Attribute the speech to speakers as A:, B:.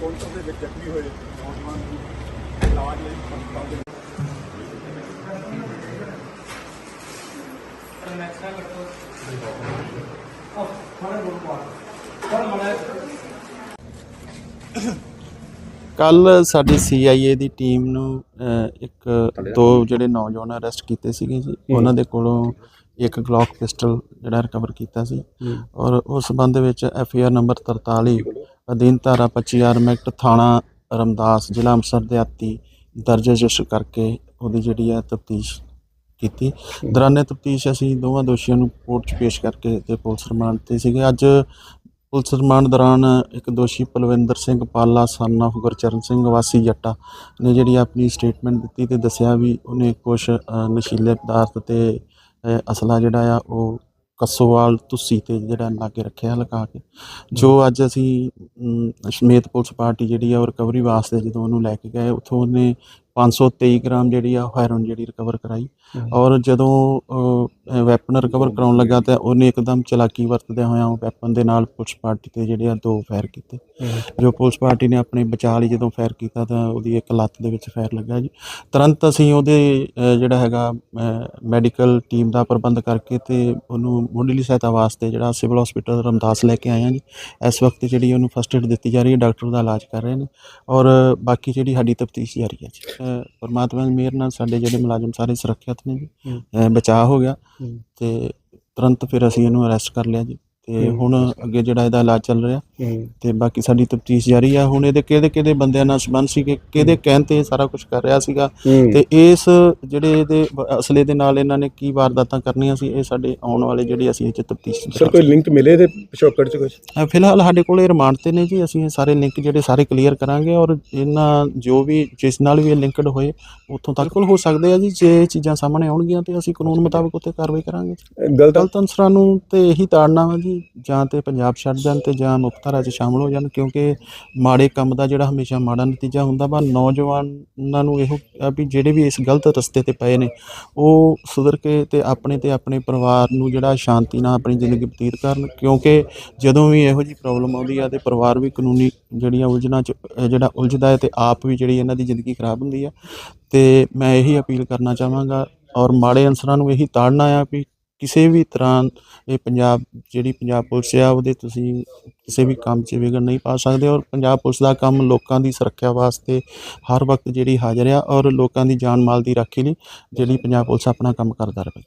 A: Colter ਦੇ ਵਿੱਚ ਜ਼ਖਮੀ ਹੋਏ ਨੌਜਵਾਨ ਨੂੰ ਇਲਾਜ ਲਈ ਹਸਪਤਾਲ ਦੇ ਮੈਕਸਾ ਕਰੋ ਉਹ ਮਾਰੇ ਬੋਲ ਪਾ ਪਰ ਮਾਰੇ
B: ਕੱਲ ਸਾਡੀ CIA ਦੀ ਟੀਮ ਨੂੰ ਅਹ, ਇੱਕ ਦੋ ਜਿਹੜੇ ਨੌਜਵਾਨ ਅਰੈਸਟ ਕੀਤੇ ਸੀਗੇ ਜੀ ਉਹਨਾਂ ਦੇ ਕੋਲੋਂ ਇੱਕ ਗਲੌਕ ਪਿਸਟਲ ਜਿਹੜਾ ਰਿਕਵਰ ਕੀਤਾ ਸੀ। ਔਰ ਉਸ ਸੰਬੰਧ ਵਿੱਚ ਐਫਆਰ ਨੰਬਰ 43 ਅਧੀਨ ਧਾਰਾ 25 ਆਰਮ ਐਕਟ ਥਾਣਾ ਰਮਦਾਸ ਜ਼ਿਲ੍ਹਾ ਅੰਮ੍ਰਿਤਸਰ ਦਿਹਾਤੀ ਦਰਜ ਰਜਿਸਟਰ ਕਰਕੇ ਉਹਦੀ ਜਿਹੜੀ ਹੈ ਤਫਤੀਸ਼ ਕੀਤੀ। ਦੌਰਾਨੇ ਤਫਤੀਸ਼ ਅਸੀਂ ਦੋਵਾਂ ਦੋਸ਼ੀਆਂ ਨੂੰ ਕੋਰਟ 'ਚ ਪੇਸ਼ ਕਰਕੇ ਤੇ ਪੁਲਿਸ ਰਿਮਾਂਡ ਤੇ ਸੀਗੇ। ਅੱਜ ਪੁਲਿਸ ਰਿਮਾਂਡ ਦੌਰਾਨ ਇੱਕ ਦੋਸ਼ੀ ਪਲਵਿੰਦਰ ਸਿੰਘ ਪਾਲਾ ਸਨ of ਗੁਰਚਰਨ ਸਿੰਘ ਵਾਸੀ ਜੱਟਾ ਨੇ ਜਿਹੜੀ ਆਪਣੀ ਸਟੇਟਮੈਂਟ ਦਿੱਤੀ ਤੇ ਦੱਸਿਆ ਵੀ ਉਹਨੇ ਕੁਝ ਨਸ਼ੀਲੇ ਪਦਾਰਥ ਤੇ ਅਸਲਾ ਜਿਹੜਾ ਆ ਉਹ ਕਸੋਵਾਲ ਤੁਸੀ ਤੇ ਜਿਹੜਾ ਲਾਗੇ ਰੱਖਿਆ ਲਗਾ ਕੇ। ਜੋ ਅੱਜ ਅਸੀਂ ਸਮੇਤ ਪੁਲਿਸ ਪਾਰਟੀ ਜਿਹੜੀ ਆ ਉਹ ਰਿਕਵਰੀ ਵਾਸਤੇ ਜਦੋਂ ਉਹਨੂੰ ਲੈ ਕੇ ਗਏ ਉੱਥੋਂ ਉਹਨੇ 523 ਗ੍ਰਾਮ ਜਿਹੜੀ ਆ ਹੈਰੋਨ ਜਿਹੜੀ ਰਿਕਵਰ ਕਰਾਈ। ਔਰ ਜਦੋਂ ਵੈਪਨ ਰਿਕਵਰ ਕਰਾਉਣ ਲੱਗਾ ਤਾਂ ਉਹਨੇ ਇੱਕਦਮ ਚਲਾਕੀ ਵਰਤਦਿਆਂ ਹੋਇਆ ਉਹ ਵੈਪਨ ਦੇ ਨਾਲ ਪੁਲਿਸ ਪਾਰਟੀ ਤੇ ਜਿਹੜੇ ਆ, ਦੋ ਫਾਇਰ ਕੀਤੇ। ਜੋ ਪੁਲਿਸ ਪਾਰਟੀ ਨੇ ਆਪਣੇ ਬਚਾਅ ਲਈ ਜਦੋਂ ਫਾਇਰ ਕੀਤਾ ਤਾਂ ਉਹਦੀ ਇੱਕ ਲੱਤ ਦੇ ਵਿੱਚ ਫਾਇਰ ਲੱਗਾ ਜੀ। ਤੁਰੰਤ ਅਸੀਂ ਉਹਦੇ ਜਿਹੜਾ ਹੈਗਾ ਮੈਡੀਕਲ ਟੀਮ ਦਾ ਪ੍ਰਬੰਧ ਕਰਕੇ ਤੇ ਉਹਨੂੰ ਮੁੱਢਲੀ ਸਹਾਇਤਾ ਵਾਸਤੇ ਜਿਹੜਾ ਸਿਵਲ ਹਸਪੀਟਲ ਰਮਦਾਸ ਲੈ ਕੇ ਆਏ ਹਾਂ ਜੀ। ਇਸ ਵਕਤ ਜਿਹੜੀ ਉਹਨੂੰ ਫਸਟ ਏਡ ਦਿੱਤੀ ਜਾ ਰਹੀ ਹੈ, ਡਾਕਟਰ ਦਾ ਇਲਾਜ ਕਰ ਰਹੇ ਨੇ। ਔਰ ਬਾਕੀ ਜਿਹੜੀ ਸਾਡੀ ਤਫਤੀਸ਼ ਜਾਰੀ ਹੈ ਜੀ। ਪਰਮਾਤਮਾ ਦੀ ਮਿਹਰ ਨਾਲ ਸਾਡੇ ਜਿਹੜੇ ਮੁਲਾਜ਼ਮ ਸਾਰੇ ਸੁਰੱਖਿਅਤ ਨੇ ਜੀ। ਅ, ਬਚਾਅ ਹੋ ਗਿਆ ਤੇ ਤੁਰੰਤ ਫਿਰ ਅਸੀਂ ਇਹਨੂੰ ਅਰੈਸਟ ਕਰ ਲਿਆ ਜੀ। ਤੇ ਹੁਣ ਅੱਗੇ ਜਿਹੜਾ ਇਹਦਾ ਇਲਾਜ ਚੱਲ ਰਿਹਾ ਤੇ ਬਾਕੀ ਸਾਡੀ ਤਫਤੀਸ਼ ਜਾਰੀ ਆ। ਹੁਣ ਇਹਦੇ ਕਿਹਦੇ ਕਿਹਦੇ ਬੰਦਿਆਂ ਨਾਲ ਸੰਬੰਧ ਸੀ ਕਿ ਕਿਹਦੇ ਕਹਿਣ ਤੇ ਇਹ ਸਾਰਾ ਕੁਝ ਕਰ ਰਿਹਾ ਸੀਗਾ। ਤੇ ਇਸ ਜਿਹੜੇ ਇਹਦੇ ਅਸਲੇ ਦੇ ਨਾਲ ਇਹਨਾਂ ਨੇ ਕੀ ਵਾਰਦਾਤਾਂ ਕਰਨੀਆਂ ਸੀ ਇਹ ਸਾਡੇ ਆਉਣ ਵਾਲੇ ਜਿਹੜੇ ਅਸੀਂ ਇਹ ਚ ਤਫਤੀਸ਼
C: ਸਰ ਕੋਈ ਲਿੰਕ ਮਿਲੇ ਤੇ ਪਿਛੋਕੜ ਚ ਕੁਝ
B: ਫਿਲਹਾਲ ਸਾਡੇ ਕੋਲ ਇਹ ਰਿਮਾਂਡ ਤੇ ਨੇ ਜੀ। ਅਸੀਂ ਇਹ ਸਾਰੇ ਲਿੰਕ ਜਿਹੜੇ ਸਾਰੇ ਕਲੀਅਰ ਕਰਾਂਗੇ ਔਰ ਇਹਨਾਂ ਜੋ ਵੀ ਜਿਸ ਨਾਲ ਵੀ ਇਹ ਲਿੰਕਡ ਹੋਏ ਉੱਥੋਂ ਤੱਕ ਕੋਲ ਹੋ ਸਕਦੇ ਆ ਜੀ। ਜੇ ਇਹ ਚੀਜ਼ਾਂ ਸਾਹਮਣੇ ਆਉਣਗੀਆਂ ਤੇ ਅਸੀਂ ਕਾਨੂੰਨ ਮੁਤਾਬਕ ਉੱਤੇ ਕਾਰਵਾਈ ਕਰਾਂਗੇ
C: ਗਲਤ
B: ਅਨਸਰਾਂ ਨੂੰ ਤੇ ਇਹੀ ਤਾੜਨਾ ਵਾ ਜੀ। ਜਾਂ ਤੇ ਪੰਜਾਬ ਛੱਡ ਜਾਣ ਤੇ ਜਾਂ ਮੁਖਤਾਰਾ 'ਚ ਸ਼ਾਮਲ ਹੋ ਜਾਣ, ਕਿਉਂਕਿ ਮਾੜੇ ਕੰਮ ਦਾ ਜਿਹੜਾ ਹਮੇਸ਼ਾ ਮਾੜਾ ਨਤੀਜਾ ਹੁੰਦਾ ਵਾ, ਨੌਜਵਾਨਾਂ ਨੂੰ ਇਹੋ ਆ ਵੀ ਜਿਹੜੇ ਵੀ ਇਸ ਗਲਤ ਰਸਤੇ ਤੇ ਪਏ ਨੇ, ਉਹ ਸੁਧਰ ਕੇ ਤੇ ਆਪਣੇ ਤੇ ਆਪਣੇ ਪਰਿਵਾਰ ਨੂੰ ਜਿਹੜਾ ਸ਼ਾਂਤੀ ਨਾਲ ਆਪਣੀ ਜ਼ਿੰਦਗੀ ਬਤੀਤ ਕਰਨ, ਕਿਉਂਕਿ ਜਦੋਂ ਵੀ ਇਹੋ ਜੀ ਪ੍ਰੋਬਲਮ ਆਉਂਦੀ ਆ ਤੇ ਪਰਿਵਾਰ ਵੀ ਕਾਨੂੰਨੀ ਜਿਹੜੀਆਂ ਉਲਝਣਾਂ 'ਚ ਜਿਹੜਾ ਉਲਝਦਾ ਹੈ ਤੇ ਆਪ ਵੀ ਜਿਹੜੀ ਇਹਨਾਂ ਦੀ ਜ਼ਿੰਦਗੀ ਖਰਾਬ ਹੁੰਦੀ ਆ, ਤੇ ਮੈਂ ਇਹੀ ਅਪੀਲ ਕਰਨਾ ਚਾਹਾਂਗਾ ਔਰ ਮਾੜੇ ਅਨਸਰਾਂ ਨੂੰ ਇਹੀ ਤਾੜਨਾ ਆ ਵੀ ਕਿਸੇ ਵੀ ਤਰ੍ਹਾਂ ਇਹ ਪੰਜਾਬ, ਜਿਹੜੀ ਪੰਜਾਬ ਪੁਲਿਸ ਆ, ਉਹਦੇ ਤੁਸੀਂ ਕਿਸੇ ਵੀ ਕੰਮ 'ਚ ਵਿਗੜ ਨਹੀਂ ਪਾ ਸਕਦੇ ਔਰ ਪੰਜਾਬ ਪੁਲਿਸ ਦਾ ਕੰਮ ਲੋਕਾਂ ਦੀ ਸੁਰੱਖਿਆ ਵਾਸਤੇ ਹਰ ਵਕਤ ਜਿਹੜੀ ਹਾਜ਼ਰ ਆ ਔਰ ਲੋਕਾਂ ਦੀ ਜਾਨ ਮਾਲ ਦੀ ਰਾਖੀ ਲਈ ਜਿਹੜੀ ਪੰਜਾਬ ਪੁਲਿਸ ਆਪਣਾ ਕੰਮ ਕਰਦਾ ਰਹੇ।